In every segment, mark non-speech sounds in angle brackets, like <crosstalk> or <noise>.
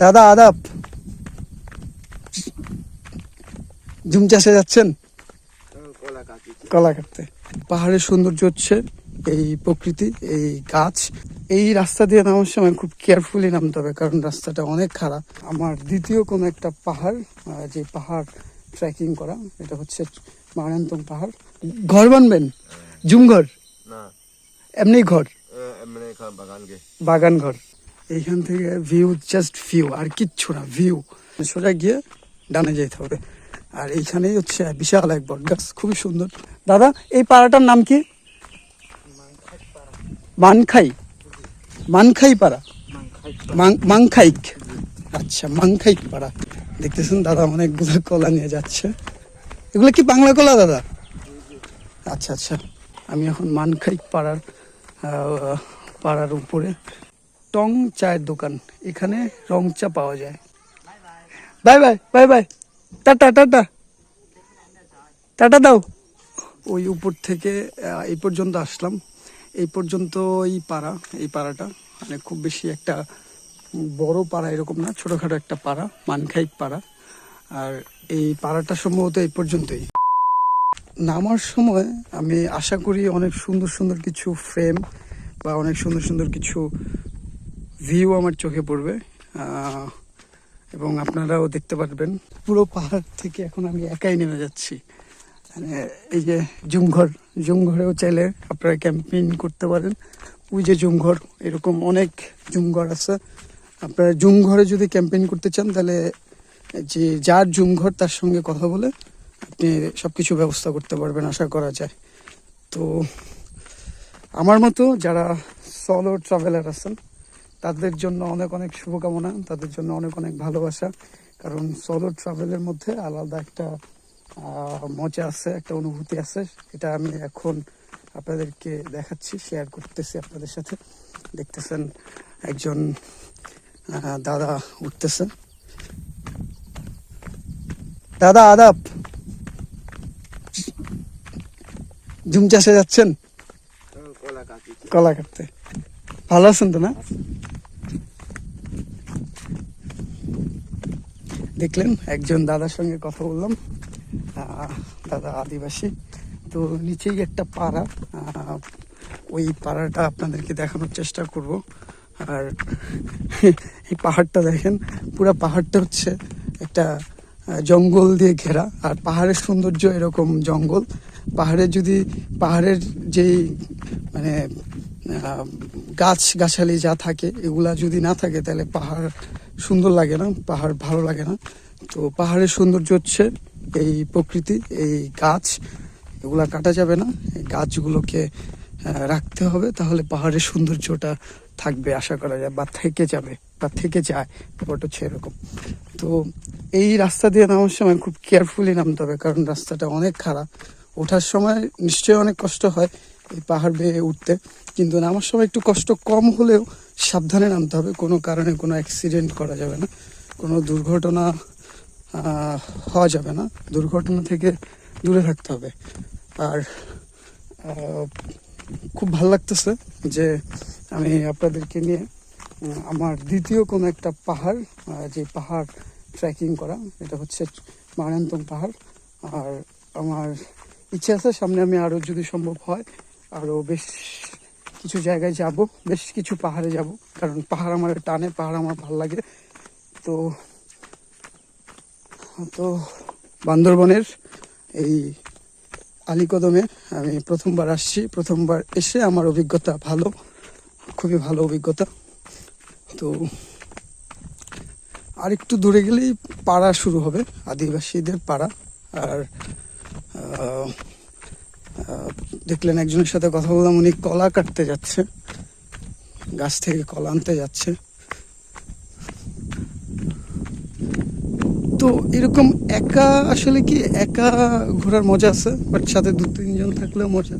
দাদা আদাব। জুম চাষে যাচ্ছেন? কলা কাটতে। পাহাড়ের সৌন্দর্য হচ্ছে এই প্রকৃতি এই গাছ। এই রাস্তা দিয়ে নামার সময় খুব কেয়ারফুলি নামতে হবে কারণ রাস্তাটা অনেক খারাপ। আমার দ্বিতীয় কোনো একটা পাহাড় যে পাহাড় ট্রেকিং করা এটা হচ্ছে মারান্তম পাহাড়। ঘর বানবেন? জুমঘর না। এমনি ঘর? এমনি গে বাগান ঘর। এইখান থেকে ভিউ জাস্ট ভিউ আর কিচ্ছু না ভিউ সোজা গিয়ে ডানে যেতে হবে। আর এইখানেই হচ্ছে বিশাল এক বট। গাছ খুবই সুন্দর। দাদা, এই পাড়াটার নাম কি? মানখাই মানখাই পাড়া। মাংখাইক। আচ্ছা মাংখাইক পাড়া। দেখতেছেন দাদা অনেকগুলো কলা নিয়ে যাচ্ছে। এগুলো কি বাংলা কলা, দাদা? আচ্ছা আচ্ছা। আমি এখন মানখাইক পাড়ার পাড়ার উপরে টং চায়ের দোকান। এখানে রং চা পাওয়া যায়। Bye bye bye bye. Tata tata. Tata দাও। ওই উপর থেকে এই পর্যন্ত আসলাম। এই পর্যন্ত এই পাড়া, এই পাড়াটা। মানে খুব বেশি একটা বড় পাড়া এরকম না, ছোটোখাটো একটা পাড়া, মানখাইক পাড়া। আর এই পাড়াটা সম্ভবত এই পর্যন্তই। নামার সময় আমি আশা করি অনেক সুন্দর সুন্দর কিছু ফ্রেম বা অনেক সুন্দর সুন্দর কিছু ভিউ আমার চোখে পড়বে এবং আপনারাও দেখতে পারবেন। পুরো পাহাড় থেকে এখন আমি একাই নেমে যাচ্ছি। মানে এই যে জুমঘর, জুমঘরেও চাইলে আপনারা ক্যাম্পেইন করতে পারেন। ওই যে জুমঘর, এরকম অনেক জুমঘর আছে। আপনারা জুমঘরে যদি ক্যাম্পেইন করতে চান, তাহলে যে যার জুমঘর, তার সঙ্গে কথা বলে আপনি সব কিছু ব্যবস্থা করতে পারবেন, আশা করা যায়। তো আমার মতো যারা সলো ট্রাভেলার আছেন তাদের জন্য অনেক অনেক শুভকামনা তাদের জন্য অনেক অনেক ভালোবাসা। কারণ সলো ট্রাভেলের মধ্যে আলাদা একটা মজা আছে একটা অনুভূতি আছে। এটা আমি এখন আপনাদেরকে দেখাচ্ছি শেয়ার করতেছি আপনাদের সাথে। দেখতেছেন একজন দাদা উঠতেছে। দাদা আদাব! জুম চাষে যাচ্ছেন কলা কলা কাটতে। ভালো আছেন তো না? দেখলেন, একজন দাদার সঙ্গে কথা বললাম। দাদা আদিবাসী। তো নিচেই একটা পাড়া। ওই পাড়াটা আপনাদেরকে দেখানোর চেষ্টা করব। আর এই পাহাড়টা দেখেন, পুরো পাহাড়টা হচ্ছে একটা জঙ্গল দিয়ে ঘেরা। আর পাহাড়ের সৌন্দর্য এরকম জঙ্গল। পাহাড়ে যদি, পাহাড়ের যেই মানে গাছ গাছালি যা থাকে, এগুলা যদি না থাকে তাহলে পাহাড় সুন্দর লাগে না, পাহাড় ভালো লাগে না। তো পাহাড়ের সৌন্দর্য হচ্ছে এই প্রকৃতি, এই গাছ, এগুলা কাটা যাবে না। এই গাছগুলোকে রাখতে হবে, তাহলে পাহাড়ের সৌন্দর্যটা থাকবে, আশা করা যায়, বা থেকে যাবে, বা থেকে যায়, ব্যাপারটা হচ্ছে এরকম। তো এই রাস্তা দিয়ে নামার সময় খুব কেয়ারফুলি নামতে হবে, কারণ রাস্তাটা অনেক খারাপ। ওঠার সময় নিশ্চয়ই অনেক কষ্ট হয় এই পাহাড় বেয়ে উঠতে। কিন্তু নামার সময় একটু কষ্ট কম হলেও সাবধানে নামতে হবে। কোনো কারণে কোনো অ্যাক্সিডেন্ট করা যাবে না। কোনো দুর্ঘটনা হওয়া যাবে না। দুর্ঘটনা থেকে দূরে থাকতে হবে। আর খুব ভালো লাগতেছে যে আমি আপনাদেরকে নিয়ে আমার দ্বিতীয় কোনো একটা পাহাড় যে পাহাড় ট্রেকিং করা, এটা হচ্ছে মারান্তম পাহাড়। আর আমার ইচ্ছে আছে সামনে আমি আরও যদি সম্ভব হয় আরও বেশ কিছু জায়গায় যাব, বেশ কিছু পাহাড়ে যাব, কারণ পাহাড় আমার টানে, পাহাড় আমার ভালো লাগে। তো তো বান্দরবনের এই আলীকদমে আমি প্রথমবার আসছি, প্রথমবার এসে আমার অভিজ্ঞতা ভালো, খুবই ভালো অভিজ্ঞতা। তো আর একটু দূরে গেলেই পাড়া শুরু হবে, আদিবাসীদের পাড়া। আর দেখলেন একজনের সাথে কথা বললাম, উনি কলা কাটতে যাচ্ছে, গাছ থেকে কলা আনতে যাচ্ছে। তো এরকম একা, আসলে কি একা ঘোরার মজা আছে? বাট সাথে দু তিনজন থাকলেও মজা,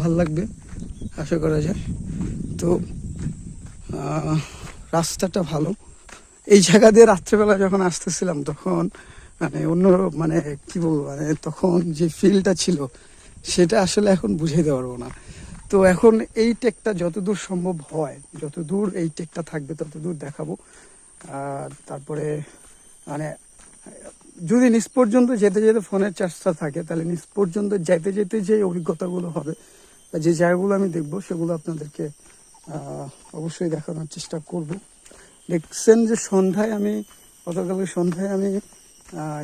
ভালো লাগবে, আশা করা যায়। তো রাস্তাটা ভালো। এই জায়গা দিয়ে রাত্রেবেলা যখন আসতেছিলাম, তখন মানে অন্য মানে কি বলব মানে তখন যে ফিলটা ছিল সেটা আসলে এখন বুঝাইতে পারব না। তো এখন এই টেকটা যতদূর সম্ভব হয়, যতদূর এই টেকটা থাকবে ততদূর দেখাবো। আর তারপরে মানে যদি নিচ পর্যন্ত যেতে যেতে ফোনের চার্জটা থাকে, তাহলে নিচ পর্যন্ত যেতে যেতে যে অভিজ্ঞতাগুলো হবে বা যে জায়গাগুলো আমি দেখব, সেগুলো আপনাদেরকে অবশ্যই দেখানোর চেষ্টা করব। দেখছেন যে সন্ধ্যায় আমি গতকালকে সন্ধ্যায় আমি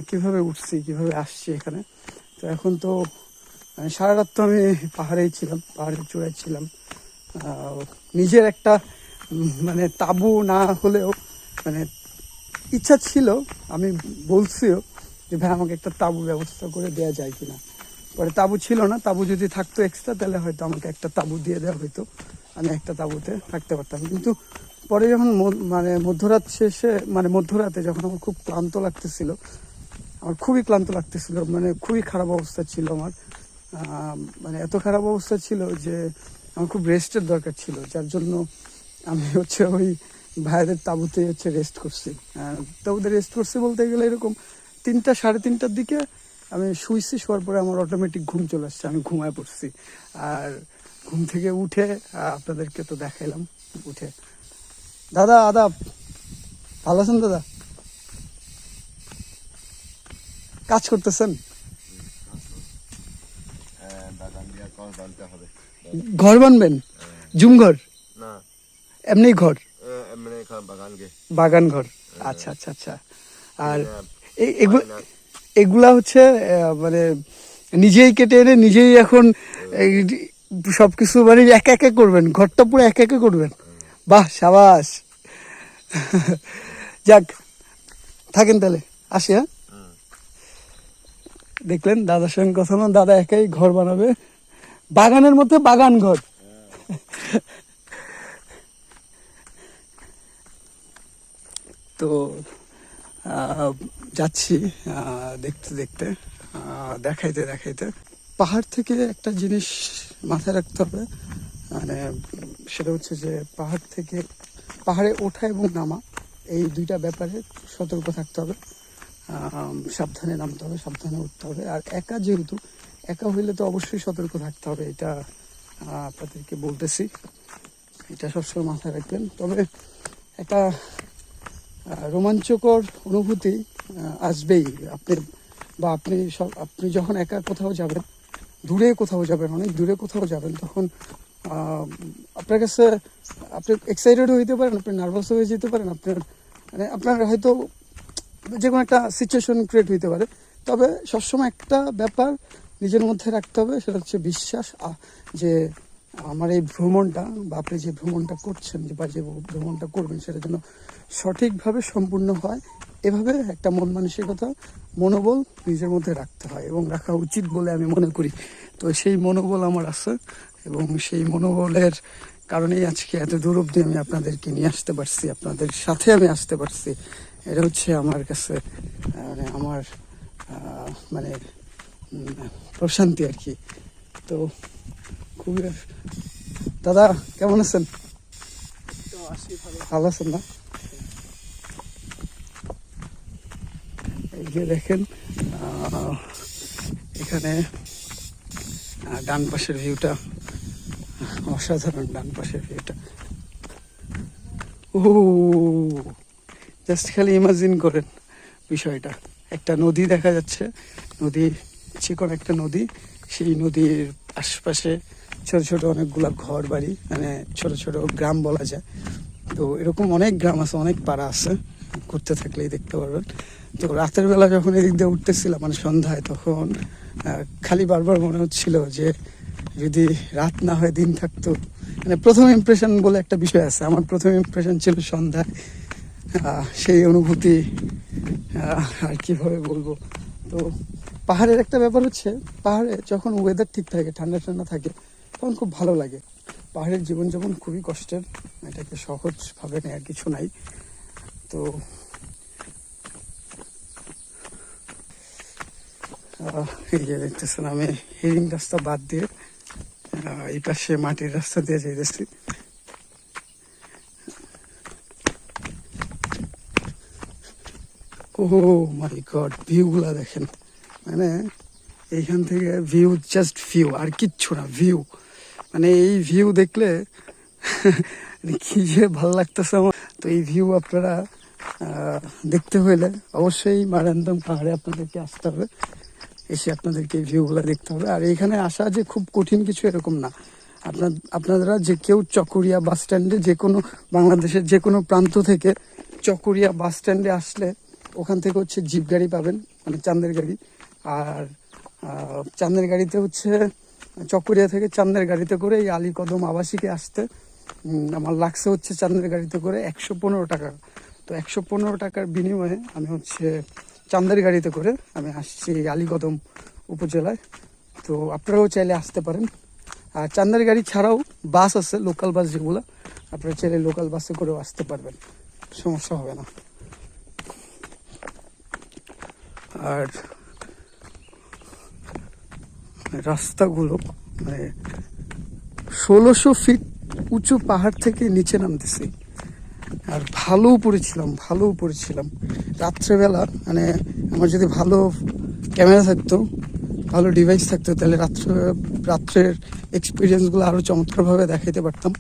কীভাবে উঠছি, কীভাবে আসছি এখানে। তো এখন তো সারা রাত তো আমি পাহাড়েই ছিলাম পাহাড়ের চূড়ায় ছিলাম নিজের একটা মানে তাবু না হলেও মানে ইচ্ছা ছিল, আমি বলছিও যে, ভাই, আমাকে একটা তাবু ব্যবস্থা করে দেওয়া যায় কিনা? পরে তাবু ছিল না, তাবু যদি থাকতো এক্সট্রা তাহলে হয়তো আমাকে একটা তাবু দিয়ে দেওয়া হতো আমি একটা তাবুতে থাকতে পারতাম। কিন্তু পরে যখন মানে মধ্যরাত শেষে মানে মধ্যরাতে যখন আমার খুব ক্লান্ত লাগতেছিল, আমার খুবই ক্লান্ত লাগতেছিল মানে খুবই খারাপ অবস্থা ছিল আমার। মানে এত খারাপ অবস্থা ছিল যে আমার খুব রেস্টের দরকার ছিল, যার জন্য আমি হচ্ছে ওই ভাইদের তাঁবুতে হচ্ছে রেস্ট করছি। তাঁবুতে রেস্ট করছি বলতে গেলে এরকম তিনটা, সাড়ে তিনটার দিকে আমি শুইছি, শোয়ার পরে আমার অটোমেটিক ঘুম চলে আসছে, আমি ঘুমায় পড়ছি। আর ঘুম থেকে উঠে আপনাদেরকে তো দেখাইলাম, উঠে। দাদা, আদাব, ভালো আছেন দাদা? কাজ করতেছেন হ্যাঁ বাগান দিয়ে কল বানতে হবে ঘর বানবেন? জুম ঘর না। এমনি ঘর? এ, এমনি এখন বাগান ঘর। আচ্ছা আচ্ছা আচ্ছা। আর হ্যাঁ, এগুলা হচ্ছে মানে নিজেই কেটে এনে নিজেই এখন সবকিছু মানে একা একা করবেন ঘরটা পুরো একা একা করবেন। বাহ সাবাস। যাক থাকেন তাহলে। আসি হ্যাঁ? দেখলেন দাদার সঙ্গে কথা না দাদা একাই ঘর বানাবে। বাগানের মধ্যে বাগান ঘর। তো যাচ্ছি দেখতে দেখতে দেখাইতে দেখাইতে। পাহাড় থেকে একটা জিনিস মাথায় রাখতে হবে মানে সেটা হচ্ছে যে পাহাড় থেকে, পাহাড়ে ওঠা এবং নামা, এই দুইটা ব্যাপারে সতর্ক থাকতে হবে। সাবধানে নামতে হবে, সাবধানে উঠতে হবে। আর একা যেহেতু একা হইলে তো অবশ্যই সতর্ক থাকতে হবে, এটা আপনাদেরকে বলতেছি। এটা সবসময় মাথায় রাখবেন। তবে একটা রোমাঞ্চকর অনুভূতি আসবেই। আপনি বা আপনি সব, আপনি যখন একা কোথাও যাবেন, দূরে কোথাও যাবেন, অনেক দূরে কোথাও যাবেন, তখন আপনার কাছে, আপনি এক্সাইটেড হইতে পারেন, আপনি নার্ভাস হয়ে যেতে পারেন, আপনার মানে আপনার হয়তো যে কোনো একটা সিচুয়েশন ক্রিয়েট হইতে পারে। তবে সবসময় একটা ব্যাপার নিজের মধ্যে রাখতে হবে, সেটা হচ্ছে বিশ্বাস। যে আমার এই ভ্রমণটা বা আপনি যে ভ্রমণটা করছেন বা যে ভ্রমণটা করবেন, সেটা যেন সঠিকভাবে সম্পূর্ণ হয়। এভাবে একটা মন মানসিকতা, মনোবল নিজের মধ্যে রাখতে হয় এবং রাখা উচিত বলে আমি মনে করি। তো সেই মনোবল আমার আছে এবং সেই মনোবলের কারণেই আজকে এত দূর অব্দি আমি আপনাদেরকে নিয়ে আসতে পারছি, আপনাদের সাথে আমি আসতে পারছি। এটা হচ্ছে আমার কাছে মানে আমার মানে প্রশান্তি আর কি। তো খুবই, দাদা, কেমন আছেন? ভালো আছেন না? এই যে দেখেন এখানে ডান পাশের ভিউটা অসাধারণ ডান পাশের ভিউটা ও জাস্ট খালি ইমাজিন করেন বিষয়টা। একটা নদী দেখা যাচ্ছে, নদী চিকন একটা নদী, সেই নদীর আশপাশে ছোট ছোট অনেকগুলা ঘর বাড়ি মানে ছোট ছোট গ্রাম বলা যায়। তো এরকম অনেক গ্রাম আছে, অনেক পাড়া আছে, ঘুরতে থাকলেই দেখতে পারবেন। তো রাতের বেলা যখন এদিক দিয়ে উঠতেছিলাম মানে সন্ধ্যায়, তখন খালি বারবার মনে হচ্ছিল যে যদি রাত না হয়, দিন থাকতো। মানে প্রথম ইমপ্রেশন বলে একটা বিষয় আছে, আমার প্রথম ইমপ্রেশন ছিল সন্ধ্যায়। সেই অনুভূতি আর কীভাবে বলব? তো পাহাড়ের একটা ব্যাপার হচ্ছে, পাহাড়ে যখন ওয়েদার ঠিক থাকে, ঠান্ডা ঠান্ডা থাকে, তখন খুব ভালো লাগে। পাহাড়ের জীবনযাপন খুবই কষ্টের, এটাকে সহজভাবে নেওয়ার কিছু নাই। তো এই যে দেখতেছেন আমি হিরিং রাস্তা বাদ দিয়ে এই পাশে মাটির রাস্তা দিয়ে যাইতেছি। ও মাই গড ভিউগুলা দেখেন। মানে এইখান থেকে ভিউ জাস্ট ভিউ আর কিচ্ছু না ভিউ মানে এই ভিউ দেখলে <laughs> কি যে ভালো লাগতেছে আমার। তো এই ভিউ আপনারা দেখতে হলে অবশ্যই মারান্দম পাহাড়ে আপনাদেরকে আসতে হবে। এসে আপনাদেরকে এই ভিউগুলো দেখতে হবে। আর এখানে আসা যে খুব কঠিন কিছু এরকম না। আপনার আপনারা যে কেউ চকরিয়া বাস স্ট্যান্ডে যে কোনো বাংলাদেশের যে কোনো প্রান্ত থেকে চকরিয়া বাস স্ট্যান্ডে আসলে ওখান থেকে হচ্ছে জিপ গাড়ি পাবেন মানে চান্দের গাড়ি। আর চান্দের গাড়িতে হচ্ছে চকরিয়া থেকে চান্দের গাড়িতে করে এই আলী কদম আবাসিকে আসতে আমার লাগছে হচ্ছে চান্দের গাড়িতে করে একশো পনেরো টাকা। তো একশো পনেরো টাকার বিনিময়ে আমি হচ্ছে চান্দের গাড়িতে করে আমি আসছি এই আলীকদম উপজেলায়। তো আপনারাও চাইলে আসতে পারেন। আর চান্দের গাড়ি ছাড়াও বাস আছে, লোকাল বাস যেগুলো, আপনারা চাইলে লোকাল বাসে করেও আসতে পারবেন। সমস্যা হবে না। আর রাস্তাগুলো মানে ষোলোশো ফিট উঁচু পাহাড় থেকে নিচে নামতেছি। আর ভালো উপরে ছিলাম, ভালো উপরে ছিলাম। রাত্রেবেলা মানে আমার যদি ভালো ক্যামেরা থাকতো, ভালো ডিভাইস থাকতো, তাহলে রাত্রে, রাত্রের এক্সপিরিয়েন্সগুলো আরও চমৎকারভাবে দেখাইতে পারতাম।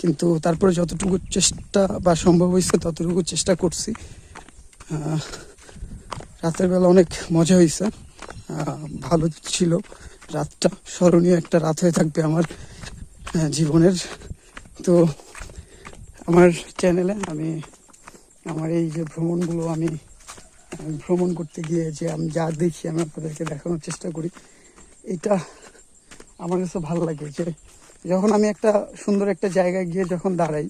কিন্তু তারপরে যতটুকু চেষ্টা বা সম্ভব হয়েছে, ততটুকু চেষ্টা করছি। রাতের বেলা অনেক মজা হয়েছে। ভালো ছিল। রাতটা স্মরণীয় একটা রাত হয়ে থাকবে আমার জীবনের। তো আমার চ্যানেলে আমি, আমার এই যে ভ্রমণগুলো আমি ভ্রমণ করতে গিয়ে যে আমি যা দেখি আমি আপনাদেরকে দেখানোর চেষ্টা করি, এটা আমার কাছে ভালো লাগে যে যখন আমি একটা সুন্দর একটা জায়গায় গিয়ে যখন দাঁড়াই,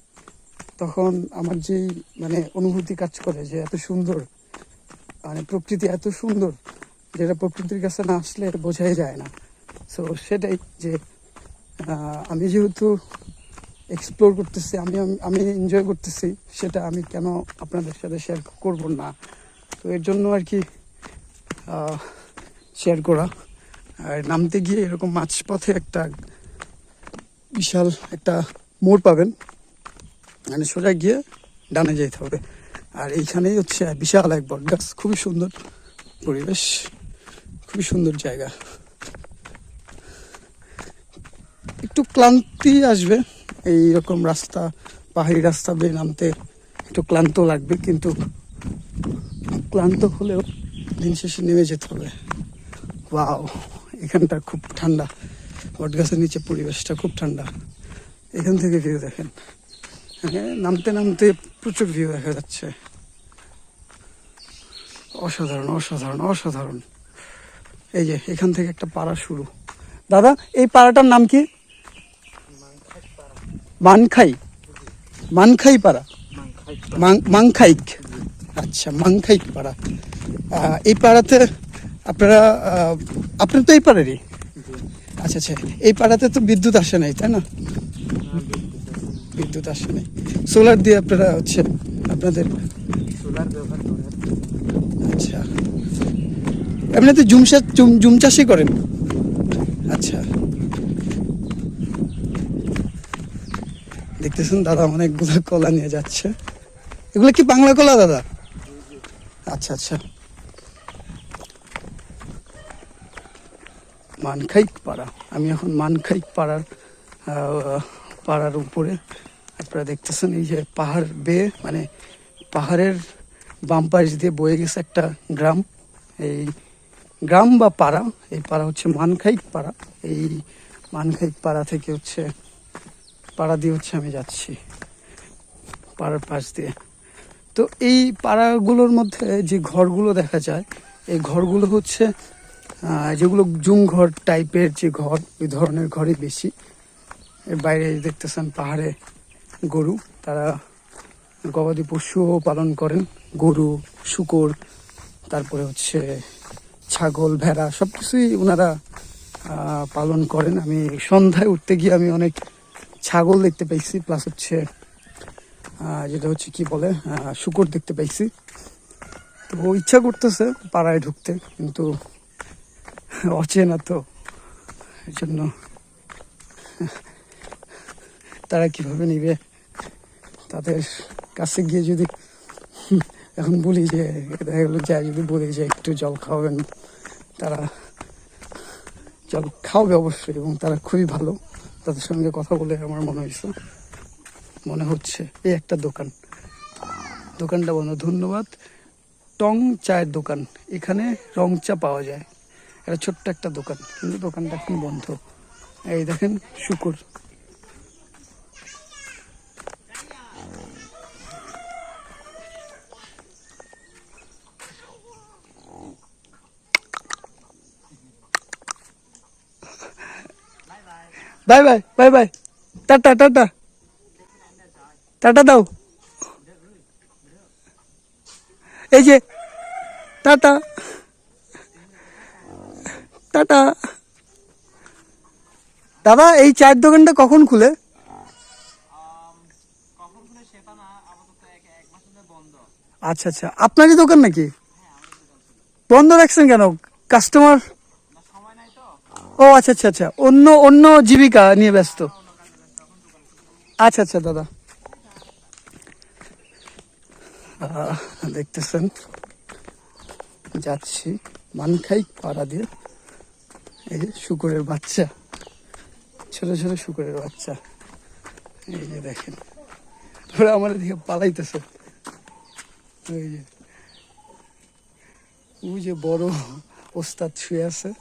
তখন আমার যেই মানে অনুভূতি কাজ করে যে এত সুন্দর মানে প্রকৃতি এত সুন্দর, যেটা প্রকৃতির কাছে না আসলে বোঝাই যায় না। সো সেটাই যে আমি যেহেতু এক্সপ্লোর করতেছি, আমি আমি এনজয় করতেছি, সেটা আমি কেন আপনাদের সাথে শেয়ার করব না? তো এর জন্য আর কি শেয়ার করা। আর নামতে গিয়ে এরকম মাঝপথে একটা বিশাল একটা মোড় পাবেন। মানে সোজা গিয়ে ডানে যেতে হবে। আর এইখানেই হচ্ছে বিশাল এক বট গাছ। খুবই সুন্দর পরিবেশ, খুবই সুন্দর জায়গা। একটু ক্লান্তি আসবে এই রকম রাস্তা, পাহাড়ি রাস্তা বেয়ে নামতে একটু ক্লান্ত লাগবে, কিন্তু ক্লান্ত হলেও দিন শেষে নেমে যেতে হবে। ওয়াও, এখানটা খুব ঠান্ডা। বট গাছের নিচে পরিবেশটা খুব ঠান্ডা। এখান থেকে ভিউ দেখেন। হ্যাঁ নামতে নামতে প্রচুর ভিউ দেখা যাচ্ছে। অসাধারণ অসাধারণ অসাধারণ। এই যে এখান থেকে একটা পাড়া শুরু। দাদা এই পাড়াটার নাম কি? মানখাই। মানখাই পাড়া? মাংখাইক। আচ্ছা মাংখাইক পাড়া। এই পাড়াতে আপনারা আহ, আপনার তো এই পাড়ারই? আচ্ছা আচ্ছা এই পাড়াতে তো বিদ্যুৎ আসে নাই তাই না? বিদ্যুৎ আসে নাই। সোলার দিয়ে আপনারা হচ্ছে আপনাদের সোলার ব্যবহার করে আচ্ছা এমনিতে জুম জুম জুম চাষই করেন। আচ্ছা। দেখতেছেন দাদা অনেকগুলো কলা নিয়ে যাচ্ছে। এগুলো কি বাংলা কলা, দাদা? আচ্ছা আচ্ছা। মানখাইক পাড়া। আমি এখন মানখাইক পাড়ার পাড়ার উপরে। আপনারা দেখতেছেন এই যে পাহাড় বেয়ে মানে পাহাড়ের বাম পাশ দিয়ে বয়ে গেছে একটা গ্রাম। এই গ্রাম বা পাড়া, এই পাড়া হচ্ছে মানখাইক পাড়া। এই মানখাইক পাড়া থেকে হচ্ছে, পাড়া দিয়ে হচ্ছে আমি যাচ্ছি, পাড়ার পাশ দিয়ে। তো এই পাড়াগুলোর মধ্যে যে ঘরগুলো দেখা যায়, এই ঘরগুলো হচ্ছে যেগুলো জুম ঘর টাইপের যে ঘর ওই ধরনের ঘরই বেশি। এর বাইরে দেখতেছেন পাহাড়ে গরু, তারা গবাদি পশুও পালন করেন, গরু, শুকর, তারপরে হচ্ছে ছাগল, ভেড়া সব কিছুই ওনারা পালন করেন। আমি সন্ধ্যায় উঠতে গিয়ে আমি অনেক ছাগল দেখতে পাইছি প্লাস হচ্ছে যেটা হচ্ছে কি বলে শুকর দেখতে পাইছি তো ইচ্ছা করতেছে পাড়ায় ঢুকতে, কিন্তু অচেনা তো এই জন্য তারা কীভাবে নিবে? তাদের কাছে গিয়ে যদি এখন বলি যে দেখা গেলো যাই, যদি বলি যে একটু জল খাওয়াবেন, তারা জল খাওয়াবে অবশ্যই এবং তারা খুবই ভালো। তাদের সঙ্গে কথা বলে আমার মনে হয়েছে। মনে হচ্ছে এই একটা দোকান। দোকানটা বন্ধ ধন্যবাদ। টং চায়ের দোকান। এখানে রং চা পাওয়া যায়। এটা ছোট্ট একটা দোকান। কিন্তু দোকানটা এখন বন্ধ। এই দেখেন, শুকুর। Bye bye bye bye. Tata tata. Tata দাও। এই যে, টাটা। টাটা। দাদা, এই চায়ের দোকানটা কখন খুলে? আচ্ছা আচ্ছা। আপনারই দোকান নাকি? বন্ধ রাখছেন কেন? কাস্টমার ও আচ্ছা আচ্ছা আচ্ছা। অন্য অন্য জীবিকা নিয়ে ব্যস্ত। আচ্ছা আচ্ছা দাদা। দেখতেছেন। যাচ্ছি। মানখাই পাড়া দিয়ে। এই যে শুকুরের বাচ্চা। ছোট ছোট শুকুরের বাচ্চা। এই যে দেখেন। ওরা আমার দিকে পালাইতেছে। ওই যে। ওই যে বড় ওস্তাদ শুয়ে আছে।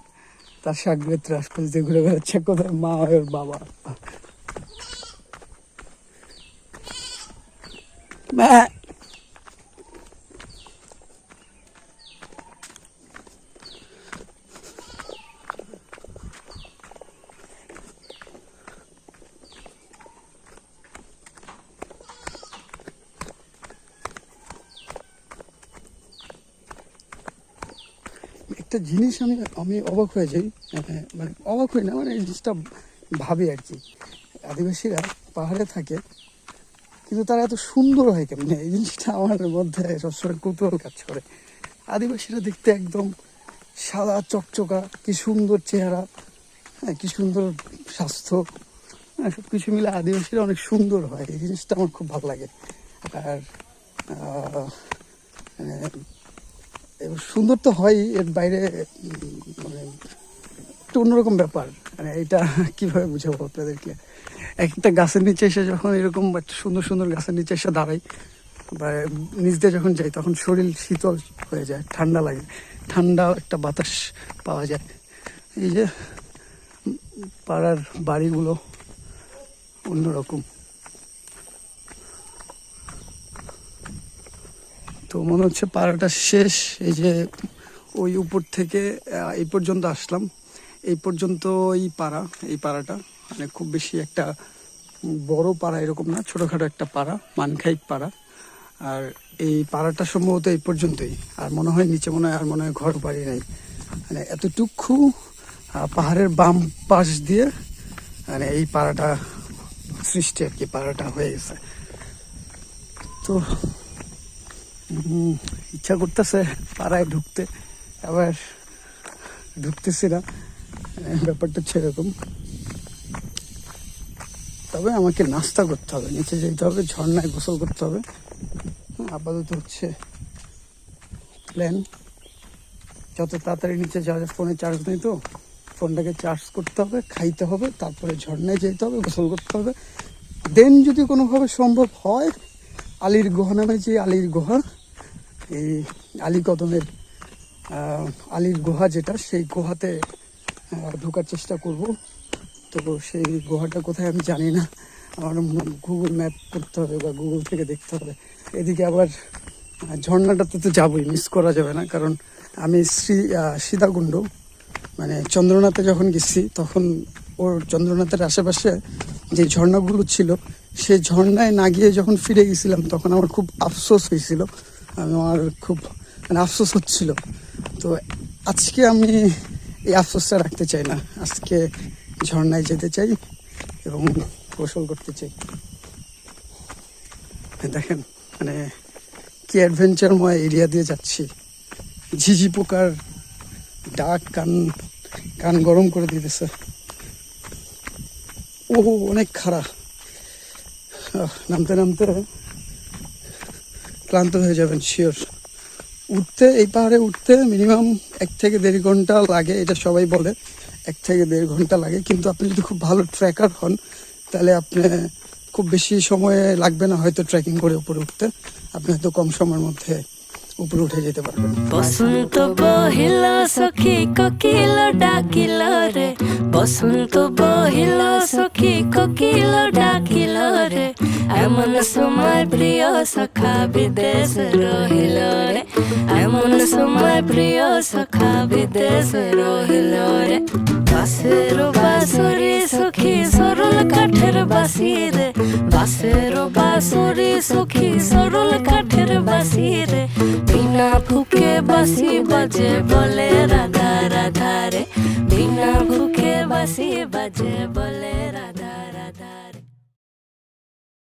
তার সাগরেত্র আশপাশ দিয়ে ঘুরে বেড়াচ্ছে কোথায় মা ওর বাবা? মা! একটা জিনিস আমি আমি অবাক হয়ে যাই। মানে মানে অবাক হই না মানে এই জিনিসটা ভাবি আর কি। আদিবাসীরা পাহাড়ে থাকে, কিন্তু তারা এত সুন্দর হয় কেমনে? এই জিনিসটা আমার মধ্যে সবসময় কৌতূহল কাজ করে। আদিবাসীরা দেখতে একদম সাদা, চকচকা, কি সুন্দর চেহারা হ্যাঁ কি সুন্দর স্বাস্থ্য হ্যাঁ সব কিছু মিলে আদিবাসীরা অনেক সুন্দর হয়। এই জিনিসটা আমার খুব ভালো লাগে। আর মানে সুন্দর তো হয়, এর বাইরে মানে একটু অন্যরকম ব্যাপার। মানে এটা <laughs> কীভাবে বুঝাবো আপনাদেরকে? এক একটা গাছের নিচে এসে যখন এরকম সুন্দর সুন্দর গাছের নিচে এসে দাঁড়াই, বা নিচ দিয়ে যখন যাই, তখন শরীর শীতল হয়ে যায়, ঠান্ডা লাগে। ঠান্ডা একটা বাতাস পাওয়া যায়। এই যে পাড়ার বাড়িগুলো অন্যরকম। তো মনে হচ্ছে পাড়াটা শেষ, এই যে ওই উপর থেকে এই পর্যন্ত আসলাম। এই পর্যন্ত এই পাড়া, এই পাড়াটা মানে খুব বেশি একটা বড় পাড়া এরকম না, ছোটোখাটো একটা পাড়া মানখাই পাড়া। আর এই পাড়াটা সম্ভবত এই পর্যন্তই। আর মনে হয় নিচে মনে হয়, আর মনে হয় ঘর বাড়ি নেই। মানে এতটুকু পাহাড়ের বাম পাশ দিয়ে মানে এই পাড়াটা সৃষ্টি আর কি, পাড়াটা হয়ে গেছে। তো ইচ্ছা করতেছে পাড়ায় ঢুকতে, আবার ঢুকতেছি না। ব্যাপারটা হচ্ছে এরকম তবে আমাকে নাস্তা করতে হবে, নিচে যেতে হবে, ঝর্ণায় গোসল করতে হবে। আপাতত হচ্ছে প্ল্যান যত তাড়াতাড়ি নিচে যাওয়া যায়, ফোনে চার্জ নেই তো। ফোনটাকে চার্জ করতে হবে, খাইতে হবে, তারপরে ঝর্ণায় যেতে হবে, গোসল করতে হবে। দেন যদি কোনোভাবে সম্ভব হয় আলীর গুহা নামে যে আলীর গুহা। এই আলী কদমের আলীর গুহা যেটা, সেই গুহাতে ঢোকার চেষ্টা করব। তো সেই গুহাটা কোথায় আমি জানি না। আমার গুগল ম্যাপ করতে হবে বা গুগল থেকে দেখতে হবে। এদিকে আবার ঝর্ণাটাতে তো যাবই মিস করা যাবে না। কারণ আমি শ্রী সীতাকুণ্ড মানে চন্দ্রনাথে যখন গেছি, তখন ওর চন্দ্রনাথের আশেপাশে যে ঝর্ণাগুলো ছিল সেই ঝর্ণায় না গিয়ে যখন ফিরে গেছিলাম, তখন আমার খুব আফসোস হয়েছিল। আমি আমার খুব মানে আফসোস হচ্ছিল। তো আজকে আমি এই আফসোসটা রাখতে চাই না। আজকে ঝর্ণায় যেতে চাই এবং গোসল করতে চাই। দেখেন মানে কি অ্যাডভেঞ্চারময় এরিয়া দিয়ে যাচ্ছি। ঝিঝি পোকার ডাক কান কান গরম করে দিতেছে। ও অনেক খারাপ নামতে নামতে ক্লান্ত হয়ে যাবেন শিওর উঠতে, এই পাহাড়ে উঠতে মিনিমাম এক থেকে দেড় ঘণ্টা লাগে, এটা সবাই বলে, এক থেকে দেড় ঘণ্টা লাগে। কিন্তু আপনি যদি খুব ভালো ট্র্যাকার হন, তাহলে আপনি খুব বেশি সময় লাগবে না হয়তো ট্রেকিং করে উপরে উঠতে। আপনি হয়তো কম সময়ের মধ্যে উপরে উঠে যেতে পারবেন। বসন্ত বহিল সখী, কোকিল ডাকিল রে। বসন্ত বহিল, সখী কোকিল ডাকিল রে। এমন সময় প্রিয় সখা বিদেশ রহিল রে। এমন সময় প্রিয় সখা বিদেশ রহিল রে। বাসের বাসুরি সখী সরল কাঠের বাসি রে। বাসের বাসুরি সখী সরল কাঠের বাসি রে। বিনা ফুকে বাসি বাজে বলে রাধা রাধা রে। বিনা ফুকে বাসি বাজে বলে রাধা